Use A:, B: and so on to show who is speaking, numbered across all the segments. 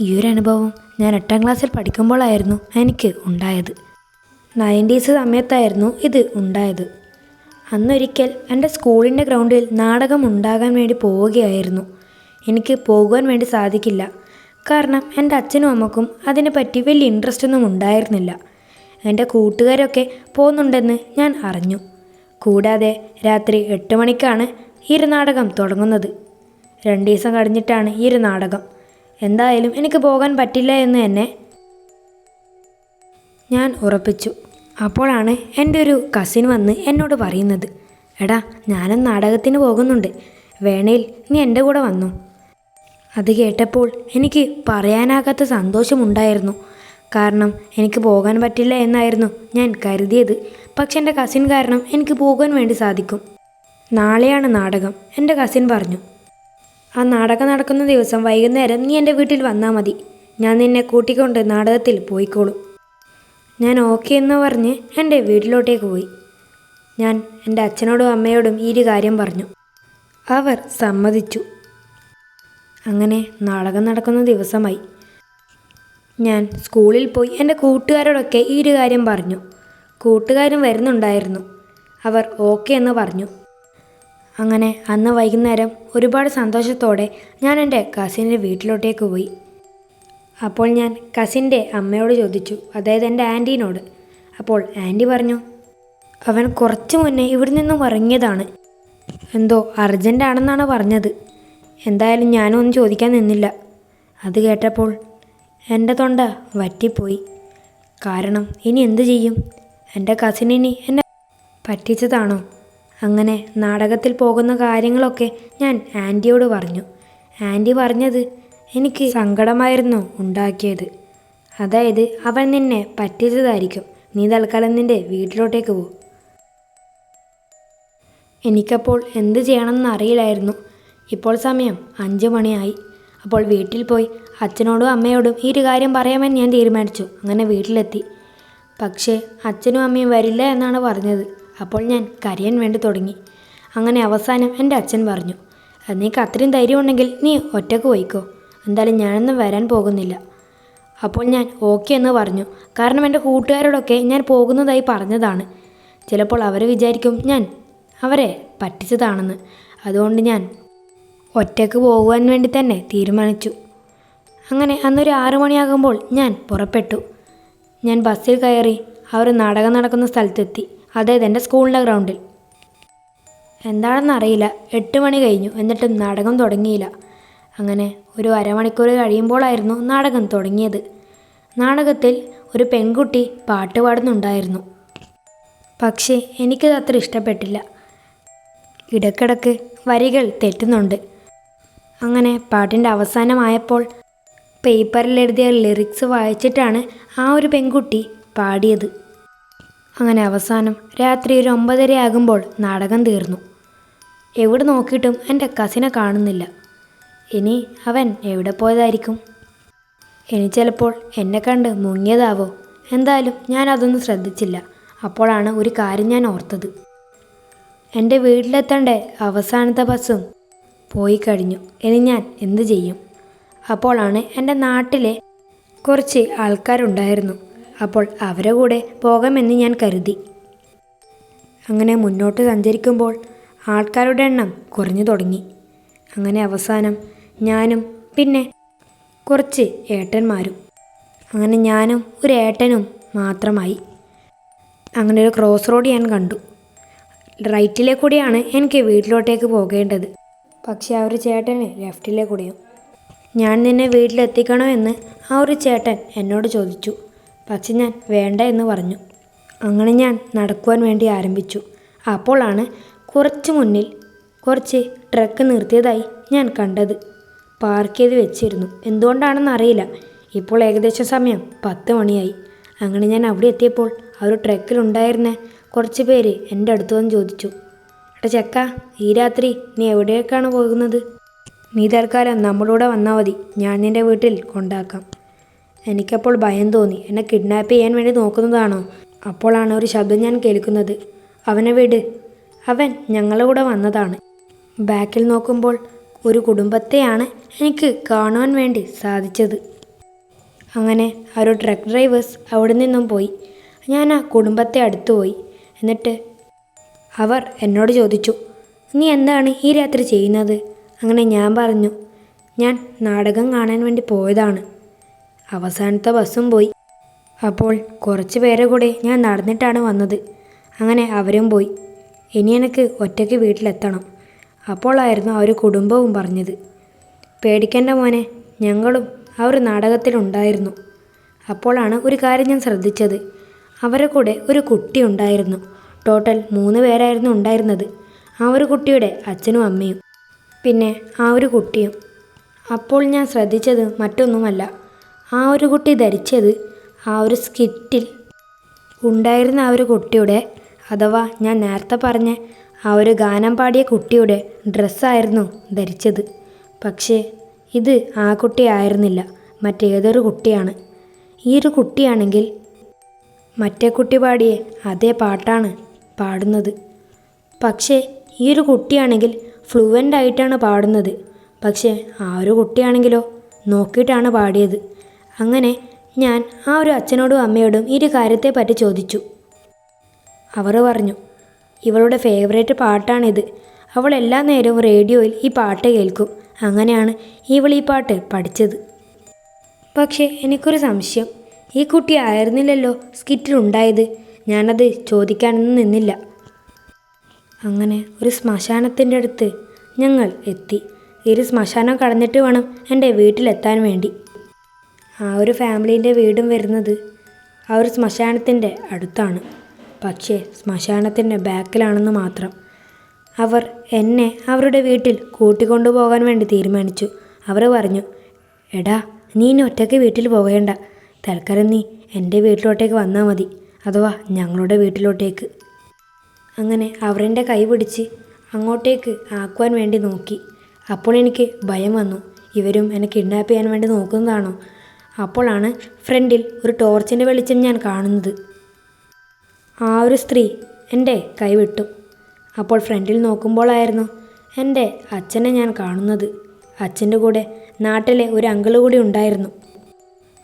A: ഈ ഒരു അനുഭവം ഞാൻ എട്ടാം ക്ലാസ്സിൽ പഠിക്കുമ്പോഴായിരുന്നു എനിക്ക് ഉണ്ടായത്. നയന്റീസ് സമയത്തായിരുന്നു ഇത് ഉണ്ടായത്. അന്നൊരിക്കൽ എന്റെ സ്കൂളിന്റെ ഗ്രൗണ്ടിൽ നാടകം ഉണ്ടാകാൻ വേണ്ടി പോവുകയായിരുന്നു. എനിക്ക് പോകുവാൻ വേണ്ടി സാധിക്കില്ല. കാരണം എന്റെ അച്ഛനും അമ്മക്കും അതിനെപ്പറ്റി വലിയ ഇൻട്രസ്റ്റ് ഒന്നും ഉണ്ടായിരുന്നില്ല. എന്റെ കൂട്ടുകാരൊക്കെ പോകുന്നുണ്ടെന്ന് ഞാൻ അറിഞ്ഞു. കൂടാതെ രാത്രി എട്ട് മണിക്കാണ് ഈ ഒരു നാടകം തുടങ്ങുന്നത്. രണ്ട് ദിവസം കഴിഞ്ഞിട്ടാണ് ഈ ഒരു നാടകം. എന്തായാലും എനിക്ക് പോകാൻ പറ്റില്ല എന്ന് തന്നെ ഞാൻ ഉറപ്പിച്ചു. അപ്പോഴാണ് എന്റെ ഒരു കസിൻ വന്ന് എന്നോട് പറയുന്നത്. എടാ ഞാനും നാടകത്തിന് പോകുന്നുണ്ട്. വേണേൽ നീ എന്റെ കൂടെ വന്നു. അത് കേട്ടപ്പോൾ എനിക്ക് പറയാനാകാത്ത സന്തോഷമുണ്ടായിരുന്നു. കാരണം എനിക്ക് പോകാൻ പറ്റില്ല എന്നായിരുന്നു ഞാൻ കരുതിയത്. പക്ഷെ എന്റെ കസിൻ കാരണം എനിക്ക് പോകാൻ വേണ്ടി സാധിക്കും. നാളെയാണ് നാടകം എന്റെ കസിൻ പറഞ്ഞു. ആ നാടകം നടക്കുന്ന ദിവസം വൈകുന്നേരം നീ എന്റെ വീട്ടിൽ വന്നാൽ മതി. ഞാൻ നിന്നെ കൂട്ടിക്കൊണ്ട് നാടകത്തിൽ പോയിക്കോളും. ഞാൻ ഓക്കെ എന്ന് പറഞ്ഞ് എന്റെ വീട്ടിലോട്ടേക്ക് പോയി. ഞാൻ എന്റെ അച്ഛനോടും അമ്മയോടും ഈ ഒരു കാര്യം പറഞ്ഞു. അവർ സമ്മതിച്ചു. അങ്ങനെ നാടകം നടക്കുന്ന ദിവസമായി. ഞാൻ സ്കൂളിൽ പോയി എന്റെ കൂട്ടുകാരോടൊക്കെ ഈ ഒരു കാര്യം പറഞ്ഞു. കൂട്ടുകാരും വരുന്നുണ്ടായിരുന്നു. അവർ ഓക്കെ എന്ന് പറഞ്ഞു. അങ്ങനെ അന്ന് വൈകുന്നേരം ഒരുപാട് സന്തോഷത്തോടെ ഞാൻ എന്റെ കസിന്റെ വീട്ടിലോട്ടേക്ക് പോയി. അപ്പോൾ ഞാൻ കസിന്റെ അമ്മയോട് ചോദിച്ചു അതായത് എന്റെ ആന്റീനോട്. അപ്പോൾ ആന്റി പറഞ്ഞു അവൻ കുറച്ച് മുന്നേ ഇവിടെ നിന്നും ഇറങ്ങിയതാണ്. എന്തോ അർജന്റാണെന്നാണ് പറഞ്ഞത്. എന്തായാലും ഞാനും ഒന്നും ചോദിക്കാൻ നിന്നില്ല. അത് കേട്ടപ്പോൾ എന്റെ തൊണ്ട വറ്റിപ്പോയി. കാരണം ഇനി എന്തു ചെയ്യും? എന്റെ കസിനിനി എന്നെ പറ്റിച്ചതാണോ? അങ്ങനെ നാടകത്തിൽ പോകുന്ന കാര്യങ്ങളൊക്കെ ഞാൻ ആന്റിയോട് പറഞ്ഞു. ആന്റി പറഞ്ഞത് എനിക്ക് സങ്കടമായിരുന്നു ഉണ്ടാക്കിയത്. അതായത് അവൻ നിന്നെ പറ്റിച്ചതായിരിക്കും. നീ തൽക്കാലം നിന്റെ വീട്ടിലോട്ടേക്ക് പോ. എനിക്കപ്പോൾ എന്ത് ചെയ്യണമെന്ന് അറിയില്ലായിരുന്നു. ഇപ്പോൾ സമയം അഞ്ച് മണിയായി. അപ്പോൾ വീട്ടിൽ പോയി അച്ഛനോടും അമ്മയോടും ഈ ഒരു കാര്യം പറയാമെന്ന് ഞാൻ തീരുമാനിച്ചു. അങ്ങനെ വീട്ടിലെത്തി. പക്ഷേ അച്ഛനും അമ്മയും വരില്ല എന്നാണ് പറഞ്ഞത്. അപ്പോൾ ഞാൻ കരയാൻ വേണ്ടി തുടങ്ങി. അങ്ങനെ അവസാനം എന്റെ അച്ഛൻ പറഞ്ഞു നീക്ക് അത്രയും ധൈര്യം ഉണ്ടെങ്കിൽ നീ ഒറ്റയ്ക്ക് പോയിക്കോ. എന്തായാലും ഞാനൊന്നും വരാൻ പോകുന്നില്ല. അപ്പോൾ ഞാൻ ഓക്കെ എന്ന് പറഞ്ഞു. കാരണം എന്റെ കൂട്ടുകാരോടൊക്കെ ഞാൻ പോകുന്നതായി പറഞ്ഞതാണ്. ചിലപ്പോൾ അവർ വിചാരിക്കും ഞാൻ അവരെ പറ്റിച്ചതാണെന്ന്. അതുകൊണ്ട് ഞാൻ ഒറ്റയ്ക്ക് പോകുവാൻ വേണ്ടി തന്നെ തീരുമാനിച്ചു. അങ്ങനെ അന്നൊരു ആറു മണിയാകുമ്പോൾ ഞാൻ പുറപ്പെട്ടു. ഞാൻ ബസ്സിൽ കയറി അവർ നാടകം നടക്കുന്ന സ്ഥലത്തെത്തി. അതായത് എന്റെ സ്കൂളിന്റെ ഗ്രൗണ്ടിൽ. എന്താണെന്നറിയില്ല. എട്ട് മണി കഴിഞ്ഞു. എന്നിട്ടും നാടകം തുടങ്ങിയില്ല. അങ്ങനെ ഒരു അരമണിക്കൂർ കഴിയുമ്പോഴായിരുന്നു നാടകം തുടങ്ങിയത്. നാടകത്തിൽ ഒരു പെൺകുട്ടി പാട്ട് പാടുന്നുണ്ടായിരുന്നു. പക്ഷേ എനിക്കത് അത്ര ഇഷ്ടപ്പെട്ടില്ല. ഇടക്കിടക്ക് വരികൾ തെറ്റുന്നുണ്ട്. അങ്ങനെ പാട്ടിന്റെ അവസാനമായപ്പോൾ പേപ്പറിലെഴുതിയ ലിറിക്സ് വായിച്ചിട്ടാണ് ആ ഒരു പെൺകുട്ടി പാടിയത്. അങ്ങനെ അവസാനം രാത്രി ഒരു ഒമ്പതര ആകുമ്പോൾ നാടകം തീർന്നു. എവിടെ നോക്കിയിട്ടും എന്റെ കസിനെ കാണുന്നില്ല. ഇനി അവൻ എവിടെ പോയതായിരിക്കും? ഇനി ചിലപ്പോൾ എന്നെ കണ്ട് മുങ്ങിയതാവോ? എന്തായാലും ഞാൻ അതൊന്നും ശ്രദ്ധിച്ചില്ല. അപ്പോഴാണ് ഒരു കാര്യം ഞാൻ ഓർത്തത്. എന്റെ വീട്ടിലെത്തേണ്ട അവസാനത്തെ ബസ്സും പോയി കഴിഞ്ഞു. ഇനി ഞാൻ എന്ത് ചെയ്യും? അപ്പോഴാണ് എന്റെ നാട്ടിലെ കുറച്ച് ആൾക്കാരുണ്ടായിരുന്നു. അപ്പോൾ അവരെ കൂടെ പോകാമെന്ന് ഞാൻ കരുതി. അങ്ങനെ മുന്നോട്ട് സഞ്ചരിക്കുമ്പോൾ ആൾക്കാരുടെ എണ്ണം കുറഞ്ഞു തുടങ്ങി. അങ്ങനെ അവസാനം ഞാനും പിന്നെ കുറച്ച് ഏട്ടന്മാരും. അങ്ങനെ ഞാനും ഒരു ഏട്ടനും മാത്രമായി. അങ്ങനെ ഒരു ക്രോസ് റോഡ് ഞാൻ കണ്ടു. റൈറ്റിലെ കൂടിയാണ് എനിക്ക് വീട്ടിലോട്ടേക്ക് പോകേണ്ടത്. പക്ഷേ ആ ഒരു ചേട്ടന് ലെഫ്റ്റിലെ കൂടിയും. ഞാൻ നിന്നെ വീട്ടിലെത്തിക്കണോ എന്ന് ആ ഒരു ചേട്ടൻ എന്നോട് ചോദിച്ചു. പക്ഷെ ഞാൻ വേണ്ട എന്ന് പറഞ്ഞു. അങ്ങനെ ഞാൻ നടക്കുവാൻ വേണ്ടി ആരംഭിച്ചു. അപ്പോഴാണ് കുറച്ച് മുന്നിൽ കുറച്ച് ട്രക്ക് നിർത്തിയതായി ഞാൻ കണ്ടത്. പാർക്ക് ചെയ്ത് വെച്ചിരുന്നു. എന്തുകൊണ്ടാണെന്ന് അറിയില്ല. ഇപ്പോൾ ഏകദേശം സമയം പത്ത് മണിയായി. അങ്ങനെ ഞാൻ അവിടെ എത്തിയപ്പോൾ ആ ഒരു ട്രക്കിലുണ്ടായിരുന്ന കുറച്ച് പേര് എന്റെ അടുത്ത് വന്ന് ചോദിച്ചു. എടാ ചെക്ക ഈ രാത്രി നീ എവിടേക്കാണ് പോകുന്നത്? നീ തൽക്കാലം നമ്മളൂടെ വന്നാൽ മതി. ഞാൻ നിന്റെ വീട്ടിൽ കൊണ്ടാക്കാം. എനിക്കപ്പോൾ ഭയം തോന്നി. എന്നെ കിഡ്നാപ്പ് ചെയ്യാൻ വേണ്ടി നോക്കുന്നതാണോ? അപ്പോഴാണ് ഒരു ശബ്ദം ഞാൻ കേൾക്കുന്നത്. അവനെ വിട്. അവൻ ഞങ്ങളുടെ കൂടെ വന്നതാണ്. ബാക്കിൽ നോക്കുമ്പോൾ ഒരു കുടുംബത്തെയാണ് എനിക്ക് കാണുവാൻ വേണ്ടി സാധിച്ചത്. അങ്ങനെ ആ ഒരു ട്രക്ക് ഡ്രൈവേഴ്സ് അവിടെ നിന്നും പോയി. ഞാൻ ആ കുടുംബത്തെ അടുത്തു പോയി. എന്നിട്ട് അവർ എന്നോട് ചോദിച്ചു നീ എന്താണ് ഈ രാത്രി ചെയ്യുന്നത്? അങ്ങനെ ഞാൻ പറഞ്ഞു ഞാൻ നാടകം കാണാൻ വേണ്ടി പോയതാണ്. അവസാനത്തെ ബസ്സും പോയി. അപ്പോൾ കുറച്ച് പേരെ കൂടെ ഞാൻ നടന്നിട്ടാണ് വന്നത്. അങ്ങനെ അവരും പോയി. ഇനി എനിക്ക് ഒറ്റയ്ക്ക് വീട്ടിലെത്തണം. അപ്പോളായിരുന്നു അവർ കുടുംബവും പറഞ്ഞത്. പേടിക്കേണ്ട മോനെ ഞങ്ങളും ആ ഒരു നാടകത്തിലുണ്ടായിരുന്നു. അപ്പോഴാണ് ഒരു കാര്യം ഞാൻ ശ്രദ്ധിച്ചത്. അവരെ കൂടെ ഒരു കുട്ടി ഉണ്ടായിരുന്നു. ടോട്ടൽ മൂന്ന് പേരായിരുന്നു ഉണ്ടായിരുന്നത്. ആ ഒരു കുട്ടിയുടെ അച്ഛനും അമ്മയും. പിന്നെ ആ ഒരു കുട്ടിയും. അപ്പോൾ ഞാൻ ശ്രദ്ധിച്ചത് മറ്റൊന്നുമല്ല. ആ ഒരു കുട്ടി ധരിച്ചത് ആ ഒരു സ്കിറ്റിൽ ഉണ്ടായിരുന്ന ആ ഒരു കുട്ടിയുടെ അഥവാ ഞാൻ നേരത്തെ പറഞ്ഞ ആ ഒരു ഗാനം പാടിയ കുട്ടിയുടെ ഡ്രസ്സായിരുന്നു ധരിച്ചത്. പക്ഷേ ഇത് ആ കുട്ടിയായിരുന്നില്ല മറ്റേതൊരു കുട്ടിയാണ്. ഈ ഒരു കുട്ടിയാണെങ്കിൽ മറ്റേ കുട്ടി പാടിയ അതേ പാട്ടാണ് പാടുന്നത്. പക്ഷേ ഈ ഒരു കുട്ടിയാണെങ്കിൽ ഫ്ലുവന്റ് ആയിട്ടാണ് പാടുന്നത്. പക്ഷേ ആ ഒരു കുട്ടിയാണെങ്കിലോ നോക്കിയിട്ടാണ് പാടിയത്. അങ്ങനെ ഞാൻ ആ ഒരു അച്ഛനോടും അമ്മയോടും ഈ ഒരു കാര്യത്തെപ്പറ്റി ചോദിച്ചു. അവർ പറഞ്ഞു ഇവളുടെ ഫേവറേറ്റ് പാട്ടാണിത്. അവൾ എല്ലാ നേരവും റേഡിയോയിൽ ഈ പാട്ട് കേൾക്കും. അങ്ങനെയാണ് ഇവൾ ഈ പാട്ട് പഠിച്ചത്. പക്ഷേ എനിക്കൊരു സംശയം. ഈ കുട്ടി ആയിരുന്നില്ലല്ലോ സ്കിറ്റിലുണ്ടായത് ഞാനത് ചോദിക്കാനൊന്നും നിന്നില്ല. അങ്ങനെ ഒരു ശ്മശാനത്തിന്റെ അടുത്ത് ഞങ്ങൾ എത്തി. ഈ ഒരു ശ്മശാനം കടന്നിട്ട് വേണം എന്റെ വീട്ടിലെത്താൻ വേണ്ടി. ആ ഒരു ഫാമിലീന്റെ വീടും വരുന്നത് ആ ഒരു ശ്മശാനത്തിന്റെ അടുത്താണ്. പക്ഷേ ശ്മശാനത്തിന്റെ ബാക്കിലാണെന്ന് മാത്രം അവർ എന്നെ അവരുടെ വീട്ടിൽ കൂട്ടിക്കൊണ്ടുപോകാൻ വേണ്ടി തീരുമാനിച്ചു. അവർ പറഞ്ഞു എടാ നീ ഇനി ഒറ്റയ്ക്ക് വീട്ടിൽ പോകേണ്ട. തൽക്കാലം നീ എന്റെ വീട്ടിലോട്ടേക്ക് വന്നാൽ മതി. അഥവാ ഞങ്ങളുടെ വീട്ടിലോട്ടേക്ക്. അങ്ങനെ അവരെന്റെ കൈ പിടിച്ച് അങ്ങോട്ടേക്ക് ആക്കുവാൻ വേണ്ടി നോക്കി. അപ്പോൾ എനിക്ക് ഭയം വന്നു. ഇവരും എന്നെ കിഡ്നാപ്പ് ചെയ്യാൻ വേണ്ടി നോക്കുന്നതാണോ? അപ്പോഴാണ് ഫ്രണ്ടിൽ ഒരു ടോർച്ചിന്റെ വെളിച്ചം ഞാൻ കാണുന്നത്. ആ ഒരു സ്ത്രീ എന്റെ കൈവിട്ടു അപ്പോൾ ഫ്രണ്ടിൽ നോക്കുമ്പോഴായിരുന്നു എന്റെ അച്ഛനെ ഞാൻ കാണുന്നത്. അച്ഛന്റെ കൂടെ നാട്ടിലെ ഒരു അങ്കിൾ കൂടി ഉണ്ടായിരുന്നു.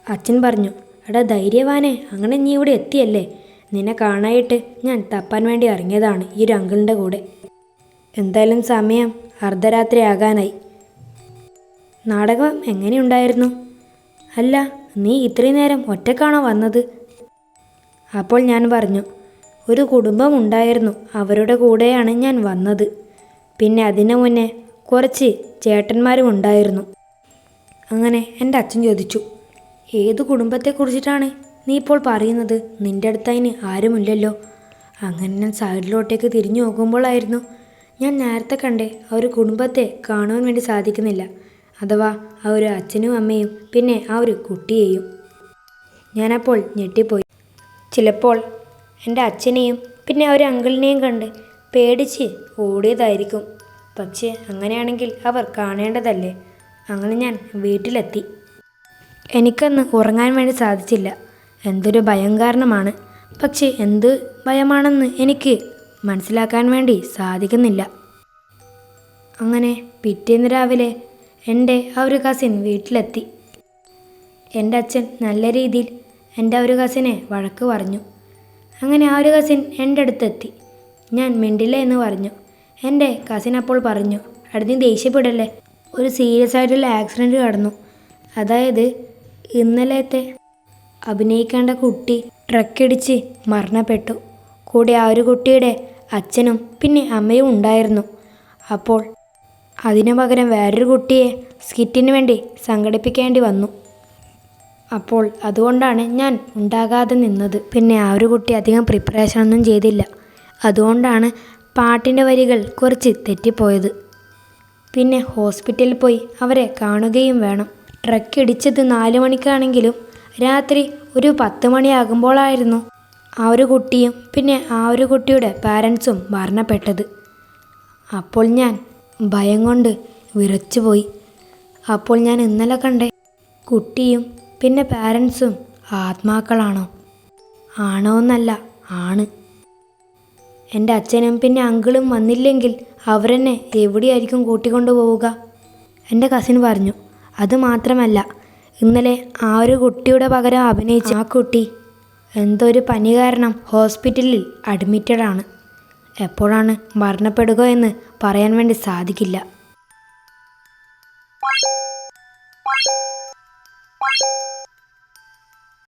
A: അച്ഛൻ പറഞ്ഞു എടാ ധൈര്യവാനെ അങ്ങനെ നീ ഇവിടെ എത്തിയല്ലേ? നിന്നെ കാണായിട്ട് ഞാൻ തപ്പാൻ വേണ്ടി ഇറങ്ങിയതാണ് ഈ ഒരു അങ്കിളിന്റെ കൂടെ. എന്തായാലും സമയം അർദ്ധരാത്രി ആകാനായി നാടകം എങ്ങനെയുണ്ടായിരുന്നു? അല്ല നീ ഇത്രയും നേരം ഒറ്റക്കാണോ വന്നത്? അപ്പോൾ ഞാൻ പറഞ്ഞു ഒരു കുടുംബം ഉണ്ടായിരുന്നു അവരുടെ കൂടെയാണ് ഞാൻ വന്നത്. പിന്നെ അതിനു മുന്നേ കുറച്ച് ചേട്ടന്മാരും ഉണ്ടായിരുന്നു. അങ്ങനെ എന്റെ അച്ഛൻ ചോദിച്ചു ഏത് കുടുംബത്തെക്കുറിച്ചിട്ടാണ് നീ ഇപ്പോൾ പറയുന്നത്? നിന്റെ അടുത്തതിന് ആരുമില്ലല്ലോ. അങ്ങനെ ഞാൻ സൈഡിലോട്ടേക്ക് തിരിഞ്ഞു നോക്കുമ്പോഴായിരുന്നു ഞാൻ നേരത്തെ കണ്ടേ ആ ഒരു കുടുംബത്തെ കാണുവാൻ വേണ്ടി സാധിക്കുന്നില്ല. അഥവാ ആ ഒരു അച്ഛനും അമ്മയും പിന്നെ ആ ഒരു കുട്ടിയെയും. ഞാനപ്പോൾ ഞെട്ടിപ്പോയി. ചിലപ്പോൾ എന്റെ അച്ഛനെയും പിന്നെ ആ ഒരു അങ്കിളിനെയും കണ്ട് പേടിച്ച് ഓടിയതായിരിക്കും. പക്ഷേ അങ്ങനെയാണെങ്കിൽ അവർ കാണേണ്ടതല്ലേ? അങ്ങനെ ഞാൻ വീട്ടിലെത്തി. എനിക്കന്ന് ഉറങ്ങാൻ വേണ്ടി സാധിച്ചില്ല. എന്തൊരു ഭയം കാരണമാണ്. പക്ഷേ എന്ത് ഭയമാണെന്ന് എനിക്ക് മനസ്സിലാക്കാൻ വേണ്ടി സാധിക്കുന്നില്ല. അങ്ങനെ പിറ്റേന്ന് രാവിലെ എന്റെ ആ ഒരു കസിൻ വീട്ടിലെത്തി. എന്റെ അച്ഛൻ നല്ല രീതിയിൽ എന്റെ ഒരു കസിനെ വഴക്ക് പറഞ്ഞു. അങ്ങനെ ആ ഒരു കസിൻ എന്റെ അടുത്തെത്തി. ഞാൻ മിണ്ടില്ല എന്ന് പറഞ്ഞു. എന്റെ കസിൻ അപ്പോൾ പറഞ്ഞു അടുത്ത് ദേഷ്യപ്പെടല്ലേ? ഒരു സീരിയസ് ആയിട്ടുള്ള ആക്സിഡന്റ് കടന്നു. അതായത് ഇന്നലത്തെ അഭിനയിക്കേണ്ട കുട്ടി ട്രക്കടിച്ച് മരണപ്പെട്ടു. കൂടെ ആ ഒരു കുട്ടിയുടെ അച്ഛനും പിന്നെ അമ്മയും ഉണ്ടായിരുന്നു. അപ്പോൾ അതിനു പകരം വേറൊരു കുട്ടിയെ സ്കിറ്റിന് വേണ്ടി സംഘടിപ്പിക്കേണ്ടി വന്നു. അപ്പോൾ അതുകൊണ്ടാണ് ഞാൻ ഉണ്ടാകാതെ നിന്നത്. പിന്നെ ആ ഒരു കുട്ടി അധികം പ്രിപ്പറേഷൻ ഒന്നും ചെയ്തില്ല. അതുകൊണ്ടാണ് പാട്ടിന്റെ വരികൾ കുറച്ച് തെറ്റിപ്പോയത്. പിന്നെ ഹോസ്പിറ്റലിൽ പോയി അവരെ കാണുകയും വേണം. ട്രക്ക് ഇടിച്ചത് നാല് മണിക്കാണെങ്കിലും രാത്രി ഒരു പത്ത് മണിയാകുമ്പോഴായിരുന്നു ആ ഒരു കുട്ടിയും പിന്നെ ആ ഒരു കുട്ടിയുടെ പാരൻസും മരണപ്പെട്ടത്. അപ്പോൾ ഞാൻ ഭയം കൊണ്ട് വിറച്ചുപോയി. അപ്പോൾ ഞാൻ ഇന്നലെ കണ്ടേ കുട്ടിയും പിന്നെ പാരൻസും ആത്മാക്കളാണോ? ആണോ എന്നല്ല ആണ്. എന്റെ അച്ഛനും പിന്നെ അങ്കിളും വന്നില്ലെങ്കിൽ അവരെന്നെ എവിടെയായിരിക്കും കൂട്ടിക്കൊണ്ടു പോവുക? എന്റെ കസിൻ പറഞ്ഞു അത് മാത്രമല്ല ഇന്നലെ ആ ഒരു കുട്ടിയുടെ പകരം അഭിനയിച്ച ആ കുട്ടി എന്തോ ഒരു പനി കാരണം ഹോസ്പിറ്റലിൽ അഡ്മിറ്റഡാണ് എപ്പോഴാണ് മരണപ്പെടുക എന്ന് പറയാൻ വേണ്ടി സാധിക്കില്ല.